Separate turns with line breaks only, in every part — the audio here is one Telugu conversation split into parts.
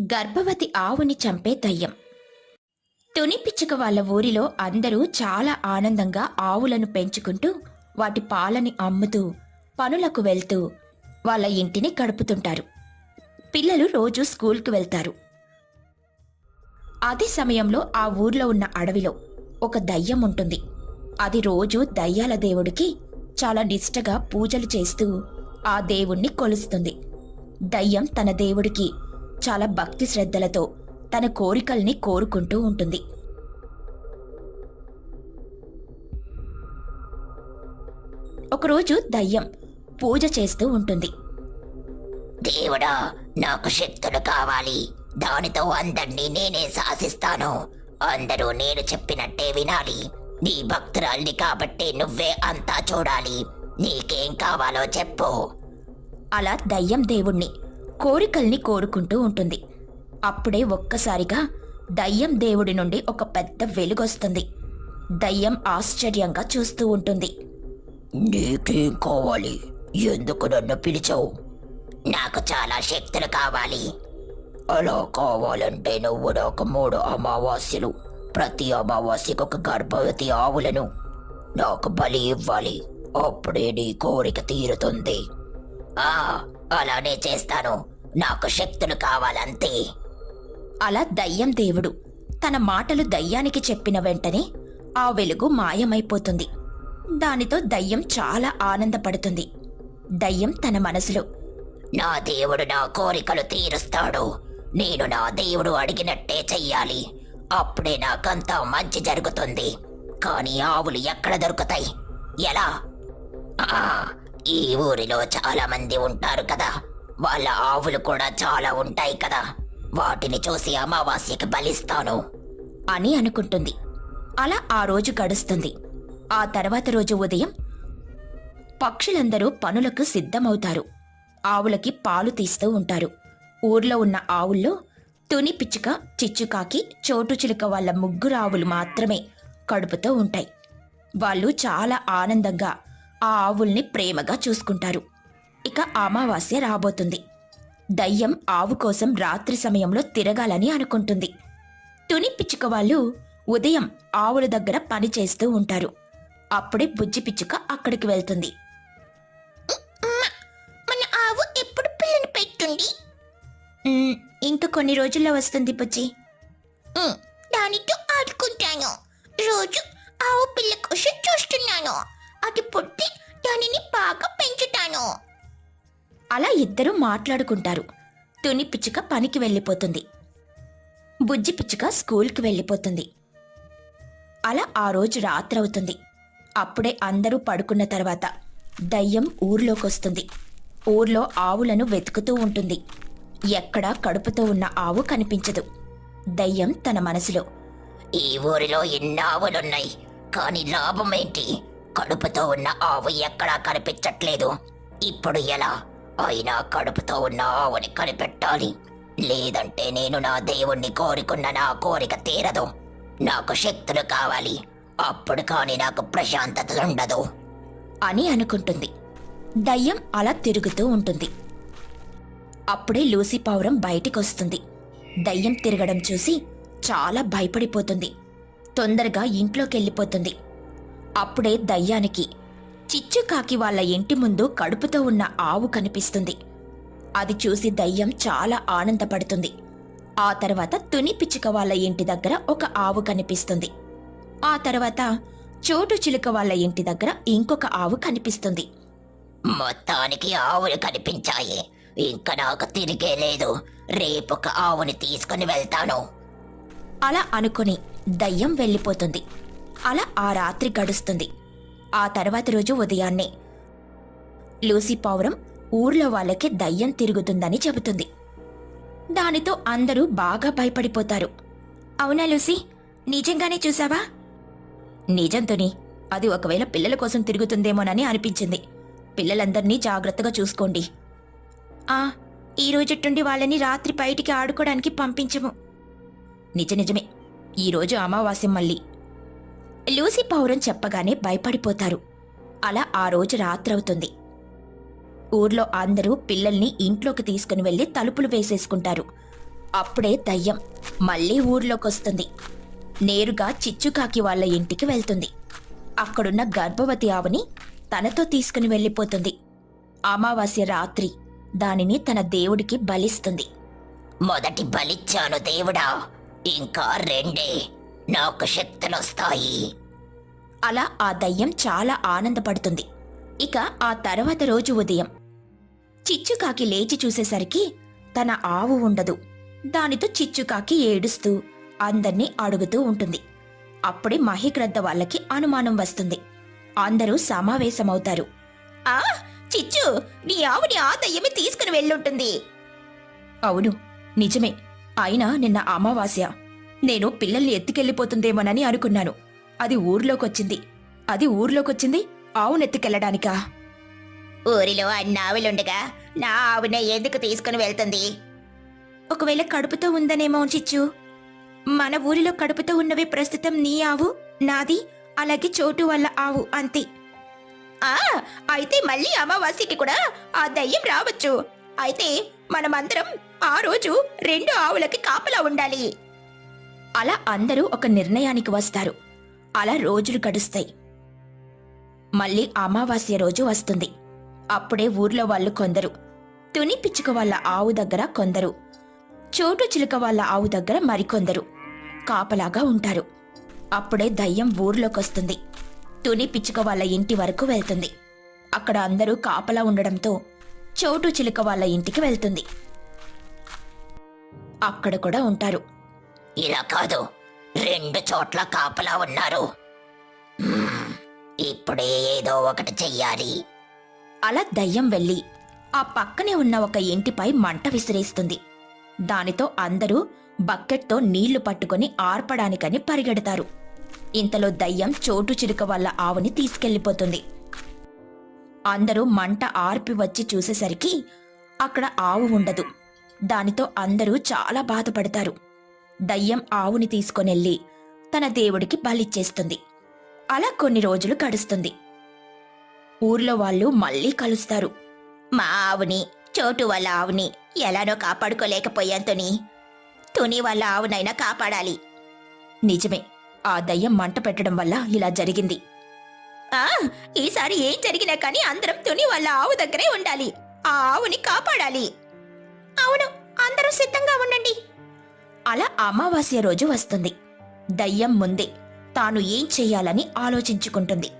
గర్భవతి ఆవుని చంపే దయ్యం. తుని పిచ్చుక వాళ్ళ ఊరిలో అందరూ చాలా ఆనందంగా ఆవులను పెంచుకుంటూ వాటి పాలని అమ్ముతూ పనులకు వెళ్తూ వాళ్ళ ఇంటిని గడుపుతుంటారు. పిల్లలు రోజు స్కూల్కి వెళ్తారు. అదే సమయంలో ఆ ఊర్లో ఉన్న అడవిలో ఒక దయ్యం ఉంటుంది. అది రోజు దయ్యాల దేవుడికి చాలా నిష్టగా పూజలు చేస్తూ ఆ దేవుణ్ణి కొలుస్తుంది. దయ్యం తన దేవుడికి చాలా భక్తి శ్రద్ధలతో తన కోరికల్ని కోరుకుంటూ ఉంటుంది. ఒకరోజు దయ్యం పూజ చేస్తూ ఉంటుంది.
దేవుడా నాకు శక్తులు కావాలి. దానితో అందరినీ నేనే శాసిస్తాను. అందరూ నేను చెప్పినట్టే వినాలి. నీ భక్తురాల్ని కాబట్టి నువ్వే అంతా చూడాలి. నీకేం కావాలో చెప్పు.
అలా దయ్యం దేవుణ్ణి కోరికల్ని కోరుకుంటూ ఉంటుంది. అప్పుడే ఒక్కసారిగా దయ్యం దేవుడి నుండి ఒక పెద్ద వెలుగొస్తుంది. దయ్యం ఆశ్చర్యంగా చూస్తూ ఉంటుంది.
నీకేం కావాలి? ఎందుకు నన్ను పిలిచావు? నాకు చాలా శక్తులు కావాలి. అలా కావాలంటే నువ్వు నాకు మూడు అమావాస్యలు ప్రతి అమావాస్యకు ఒక గర్భవతి ఆవులను నాకు బలి ఇవ్వాలి. అప్పుడే నీ కోరిక తీరుతుంది. ఆ అలానే చేస్తాను. నాకు శక్తులు కావాలంతే.
అలా దయ్యం దేవుడు తన మాటలు దయ్యానికి చెప్పిన వెంటనే ఆ వెలుగు మాయమైపోతుంది. దానితో దయ్యం చాలా ఆనందపడుతుంది. దయ్యం తన మనసులో
నా దేవుడు నా కోరికలు తీరుస్తాడు. నేను నా దేవుడు అడిగినట్టే చెయ్యాలి. అప్పుడే నాకంతా మంచి జరుగుతుంది. కానీ ఆవులు ఎక్కడ దొరుకుతాయి? ఎలా? ఈ ఊరిలో చాలా మంది ఉంటారు కదా. వాళ్ళ ఆవులు కూడా చాలా ఉంటాయి కదా. వాటిని చూసి అమావాస్యకి బలిస్తాను.
అని అనుకుంటుంది. అలా ఆ రోజు గడుస్తుంది. ఆ తర్వాత రోజు ఉదయం పక్షులందరూ పనులకు సిద్ధమవుతారు. ఆవులకి పాలు తీస్తూ ఉంటారు. ఊర్లో ఉన్న ఆవుల్లో తుని పిచ్చుక చిచ్చుకాకి చోటు చిలుక వాళ్ళ ముగ్గురు ఆవులు మాత్రమే కడుపుతో ఉంటాయి. వాళ్ళు చాలా ఆనందంగా ఆ ఆవుల్ని ప్రేమగా చూసుకుంటారు. ఇక అమావాస్య రాబోతుంది. దయ్యం ఆవు కోసం రాత్రి సమయంలో తిరగాలని అనుకుంటుంది. తుని పిచ్చుక వాళ్ళు ఉదయం ఆవుల దగ్గర పని చేస్తూ ఉంటారు. అప్పుడే బుజ్జి పిచ్చుక అక్కడికి వెళ్తుంది. మన ఆవు ఎప్పుడు పిల్లని పెట్టుంది ఇంకా కొన్ని రోజుల్లో వస్తుంది బుజ్జి. అలా ఇద్దరూ మాట్లాడుకుంటారు. తుని పిచ్చుక పనికి వెళ్ళిపోతుంది. బుజ్జి పిచ్చుక స్కూల్కి వెళ్ళిపోతుంది. అలా ఆ రోజు రాత్రవుతుంది. అప్పుడే అందరూ పడుకున్న తర్వాత దయ్యం ఊర్లోకొస్తుంది. ఊర్లో ఆవులను వెతుకుతూ ఉంటుంది. ఎక్కడా కడుపుతో ఉన్న ఆవు కనిపించదు. దయ్యం తన మనసులో
ఈ ఊరిలో ఎన్ని ఆవులున్నాయి? కానీ లాభం ఏంటి? కడుపుతో ఉన్న ఆవు ఎక్కడా కనిపించట్లేదు. ఇప్పుడు ఎలా? అయినా కడుపుతో ఉన్న ఆవుని కనిపెట్టాలి. లేదంటే నేను నా దేవుణ్ణి కోరుకున్న నా కోరిక తీరదు. నాకు శక్తులు కావాలి. అప్పుడు కానీ నాకు ప్రశాంతత ఉండదు.
అని అనుకుంటుంది. దయ్యం అలా తిరుగుతూ ఉంటుంది. అప్పుడే లూసీ పావురం బయటికొస్తుంది. దయ్యం తిరగడం చూసి చాలా భయపడిపోతుంది. తొందరగా ఇంట్లోకెళ్ళిపోతుంది. అప్పుడే దయ్యానికి చిచ్చుకాకి వాళ్ళ ఇంటి ముందు కడుపుతో ఉన్న ఆవు కనిపిస్తుంది. అది చూసి దయ్యం చాలా ఆనందపడుతుంది. ఆ తర్వాత తుని పిచ్చుక వాళ్ళ ఇంటి దగ్గర ఒక ఆవు కనిపిస్తుంది. ఆ తర్వాత చోటు చిలుక వాళ్ళ ఇంటి దగ్గర ఇంకొక ఆవు కనిపిస్తుంది.
మొత్తానికి ఆవులు కనిపించాయి. ఇంకా నాకు తిరిగే లేదు. రేపొక ఆవుని తీసుకుని వెళ్తాను.
అలా అనుకుని దయ్యం వెళ్ళిపోతుంది. అలా ఆ రాత్రి గడుస్తుంది. ఆ తర్వాత రోజు ఉదయాన్నే. లూసీ పౌరం ఊర్లో వాళ్ళకి దయ్యం తిరుగుతుందని చెబుతుంది. దానితో అందరూ బాగా భయపడిపోతారు. అవునా లూసీ? నిజంగానే చూసావా? నిజంతోని. అది ఒకవేళ పిల్లల కోసం తిరుగుతుందేమోనని అనిపించింది. పిల్లలందరినీ జాగ్రత్తగా చూసుకోండి. ఆ ఈ రోజుట్టుండి వాళ్ళని రాత్రి బయటికి ఆడుకోవడానికి పంపించము. నిజ నిజమే. ఈరోజు అమావాస్యం మళ్ళీ. లూసీ పౌరం చెప్పగానే భయపడిపోతారు. అలా ఆ రోజు రాత్రవుతుంది. ఊర్లో అందరూ పిల్లల్ని ఇంట్లోకి తీసుకుని వెళ్ళి తలుపులు వేసేసుకుంటారు. అప్పుడే దయ్యం మళ్ళీ ఊర్లోకొస్తుంది. నేరుగా చిచ్చుకాకి వాళ్ళ ఇంటికి వెళ్తుంది. అక్కడున్న గర్భవతి ఆవుని తనతో తీసుకుని వెళ్ళిపోతుంది. అమావాస్య రాత్రి దానిని తన దేవుడికి బలిస్తుంది.
మొదటి బలిచ్చాను దేవుడా! ఇంకా రెండే! నాకు శక్తులొస్తాయి.
అలా ఆ దయ్యం చాలా ఆనందపడుతుంది. ఇక ఆ తర్వాత రోజు ఉదయం. చిచ్చుకాకి లేచి చూసేసరికి తన ఆవు ఉండదు. దానితో చిచ్చుకాకి ఏడుస్తూ అందర్నీ అడుగుతూ ఉంటుంది. అప్పుడే మహిగ్రద్ద వాళ్ళకి అనుమానం వస్తుంది. అందరూ సమావేశమవుతారు. ఆ చిచ్చు నీ ఆవుని ఆ దయ్యమే తీసుకుని వెళ్ళుంటుంది. అవును నిజమే. అయినా నిన్న అమావాస్య. నేను పిల్లల్ని ఎత్తుకెళ్ళిపోతుందేమోనని అనుకున్నాను. అది ఊర్లోకొచ్చింది. అది ఊర్లోకొచ్చింది ఆవునెత్తుకెళ్ళడానికా?
ఊరిలో అన్ని ఆవులుండగా నా ఆవునే ఎందుకు తీసుకుని వెళ్తుంది?
ఒకవేళ కడుపుతో ఉందనేమో చిచ్చు. మన ఊరిలో కడుపుతో ఉన్నవి ప్రస్తుతం నీ ఆవు నాది అలాగే చోటు వల్ల ఆవు అంతే. ఆ అయితే మళ్ళీ అమావాస్యకి కూడా ఆ దయ్యం రావచ్చు. అయితే మనమందరం ఆ రోజు రెండు ఆవులకి కాపలా ఉండాలి. అలా అందరూ ఒక నిర్ణయానికి వస్తారు. అలా రోజులు గడుస్తాయి. మళ్ళీ అమావాస్య రోజు వస్తుంది. అప్పుడే ఊర్లో వాళ్ళు కొందరు. తుని పిచ్చుక వాళ్ళ ఆవు దగ్గర కొందరు. చోటు చిలుక వాళ్ళ ఆవు దగ్గర మరికొందరు. కాపలాగా ఉంటారు. అప్పుడే దయ్యం ఊర్లోకొస్తుంది. తుని పిచ్చుక వాళ్ళ ఇంటి వరకు వెళ్తుంది. అక్కడ అందరూ కాపలా ఉండడంతో చోటు చిలుక వాళ్ళ ఇంటికి వెళ్తుంది. అక్కడ కూడా ఉంటారు.
ఇలా కాదు. రెండు చోట్ల కాపలా ఉన్నారు. ఇప్పుడే ఏదో ఒకటి చెయ్యాలి.
అలా దయ్యం వెళ్ళి ఆ పక్కనే ఉన్న ఒక ఇంటిపై మంట విసిరేస్తుంది. దానితో అందరూ బకెట్తో నీళ్ళు పట్టుకొని ఆర్పడానికని పరిగెడతారు. ఇంతలో దయ్యం చోటు చిలుక వల్ల ఆవుని తీసుకెళ్ళిపోతుంది అందరూ మంట ఆర్పి వచ్చి చూసేసరికి అక్కడ ఆవు ఉండదు. దానితో అందరూ చాలా బాధపడతారు. దయ్యం ఆవుని తీసుకొనెళ్ళి తన దేవుడికి బలిచ్చేస్తుంది. అలా కొన్ని రోజులు గడుస్తుంది. ఊర్లో వాళ్ళు మళ్ళీ కలుస్తారు.
మా ఆవుని చోటు వాళ్ళ ఆవుని ఎలానో కాపాడుకోలేకపోయాను తుని తుని వాళ్ళ ఆవునైనా కాపాడాలి.
నిజమే ఆ దయ్యం మంట పెట్టడం వల్ల ఇలా జరిగింది. ఆ ఈసారి ఏం జరిగినా కానీ అందరం తుని వాళ్ళ ఆవు దగ్గరే ఉండాలి. ఆ ఆవుని కాపాడాలి. అవును అందరూ సిద్ధంగా ఉండండి. అలా అమావాస్య రోజు వస్తుంది. దయ్యం ముందే తాను ఏం చెయ్యాలని ఆలోచించుకుంటుంది.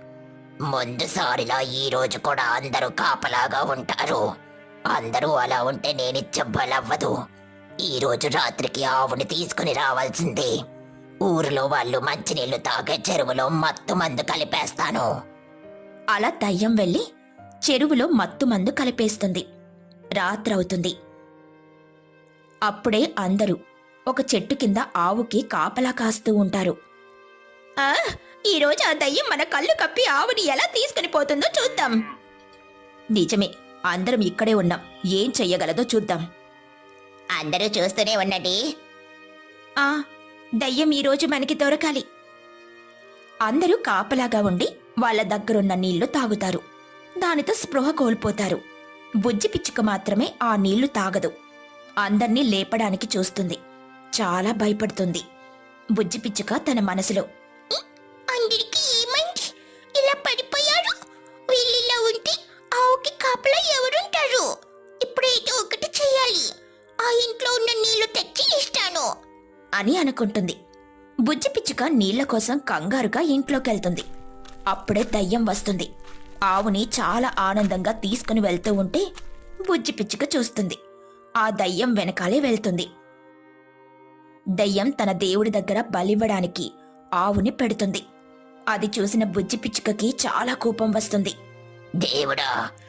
ముందుసారిలా ఈ రోజు కూడా అందరూ కాపలాగా ఉంటారు. అందరూ అలా ఉంటే నేనిచ్చే బలవ్వదు. ఈ రోజు రాత్రికి ఆవుని తీసుకుని రావాల్సిందే. ఊరిలో వాళ్ళు మంచినీళ్ళు తాగే చెరువులో మత్తు మందు కలిపేస్తాను.
అలా దయ్యం వెళ్ళి చెరువులో మత్తు మందు కలిపేస్తుంది. రాత్రవుతుంది. అప్పుడే అందరూ ఒక చెట్టు కింద ఆవుకి కాపలా కాస్తూ ఉంటారు. ఈరోజు ఆ దయ్యం మన కళ్ళు కప్పి ఆవుని ఎలా తీసుకుని పోతుందో చూద్దాం. నిజమే అందరం ఇక్కడే ఉన్నాం. ఏం చెయ్యగలదో చూద్దాం.
అందరూ చూస్తూనే ఉండండి.
ఆ దయ్యం ఈరోజు మనకి దొరకాలి. అందరూ కాపలాగా ఉండి వాళ్ళ దగ్గరున్న నీళ్ళు తాగుతారు. దానితో స్పృహ కోల్పోతారు. బుజ్జి పిచ్చుక మాత్రమే ఆ నీళ్ళు తాగదు. అందర్నీ లేపడానికి చూస్తుంది. చాలా భయపడుతుంది. బుజ్జిపిచ్చుక తన మనసులో
అందరికీ ఏమైంది? ఇలా పడిపోయారు? వీళ్ళిలా ఉంటే ఆవుకి కాపలా ఎవరుంటారు? ఇప్పుడు ఏదో ఒకటి చేయాలి. ఆ ఇంట్లో ఉన్న నీళ్ళు తెచ్చి ఇస్తాను.
అని అనుకుంటుంది. బుజ్జిపిచ్చుక నీళ్ళ కోసం కంగారుగా ఇంట్లోకెళ్తుంది. అప్పుడే దయ్యం వస్తుంది. ఆవుని చాలా ఆనందంగా తీసుకుని వెళ్తూ ఉంటే బుజ్జిపిచ్చుక చూస్తుంది. ఆ దయ్యం వెనకాలే వెళ్తుంది. దయ్యం తన దేవుడి దగ్గర బలివ్వడానికి ఆవుని పెడుతుంది. అది చూసిన బుజ్జి పిచ్చుకకి చాలా కోపం వస్తుంది.
దేవుడా